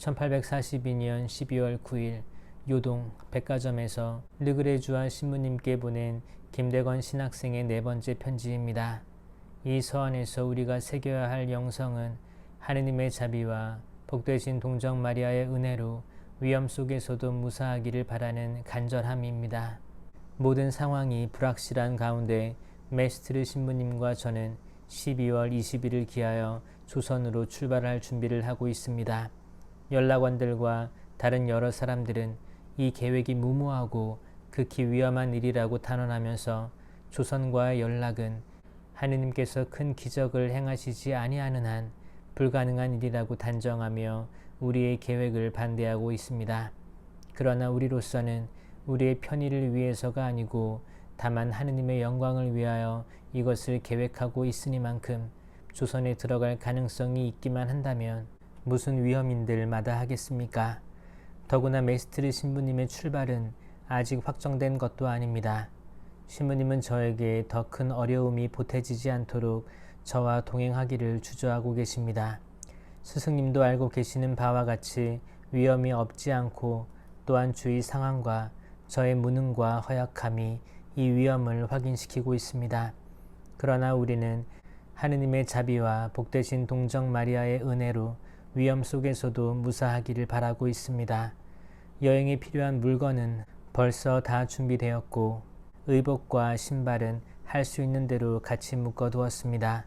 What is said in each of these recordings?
1842년 12월 9일 요동 백화점에서 르그레주아 신부님께 보낸 김대건 신학생의 네 번째 편지입니다. 이 서한에서 우리가 새겨야 할 영성은 하느님의 자비와 복되신 동정 마리아의 은혜로 위험 속에서도 무사하기를 바라는 간절함입니다. 모든 상황이 불확실한 가운데 메스트르 신부님과 저는 12월 20일을 기하여 조선으로 출발할 준비를 하고 있습니다. 연락원들과 다른 여러 사람들은 이 계획이 무모하고 극히 위험한 일이라고 탄원하면서 조선과의 연락은 하느님께서 큰 기적을 행하시지 아니하는 한 불가능한 일이라고 단정하며 우리의 계획을 반대하고 있습니다. 그러나 우리로서는 우리의 편의를 위해서가 아니고 다만 하느님의 영광을 위하여 이것을 계획하고 있으니만큼 조선에 들어갈 가능성이 있기만 한다면 무슨 위험인들 마다 하겠습니까? 더구나 메스트리 신부님의 출발은 아직 확정된 것도 아닙니다. 신부님은 저에게 더 큰 어려움이 보태지지 않도록 저와 동행하기를 주저하고 계십니다. 스승님도 알고 계시는 바와 같이 위험이 없지 않고 또한 주위 상황과 저의 무능과 허약함이 이 위험을 확인시키고 있습니다. 그러나 우리는 하느님의 자비와 복되신 동정 마리아의 은혜로 위험 속에서도 무사하기를 바라고 있습니다. 여행에 필요한 물건은 벌써 다 준비되었고 의복과 신발은 할 수 있는 대로 같이 묶어 두었습니다.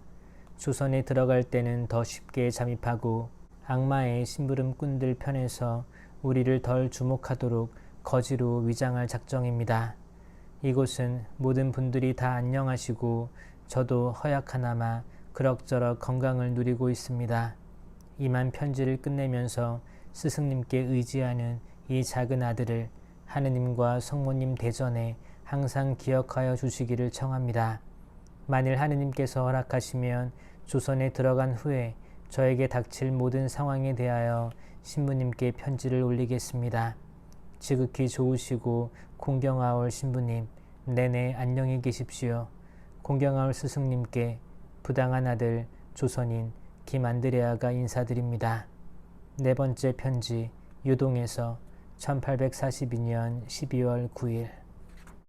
조선에 들어갈 때는 더 쉽게 잠입하고 악마의 심부름꾼들 편에서 우리를 덜 주목하도록 거지로 위장할 작정입니다. 이곳은 모든 분들이 다 안녕하시고 저도 허약하나마 그럭저럭 건강을 누리고 있습니다. 이만 편지를 끝내면서 스승님께 의지하는 이 작은 아들을 하느님과 성모님 대전에 항상 기억하여 주시기를 청합니다. 만일 하느님께서 허락하시면 조선에 들어간 후에 저에게 닥칠 모든 상황에 대하여 신부님께 편지를 올리겠습니다. 지극히 좋으시고 공경하올 신부님, 내내 안녕히 계십시오. 공경하올 스승님께 부당한 아들 조선인 김안드레아가 인사드립니다. 네 번째 편지 유동에서 1842년 12월 9일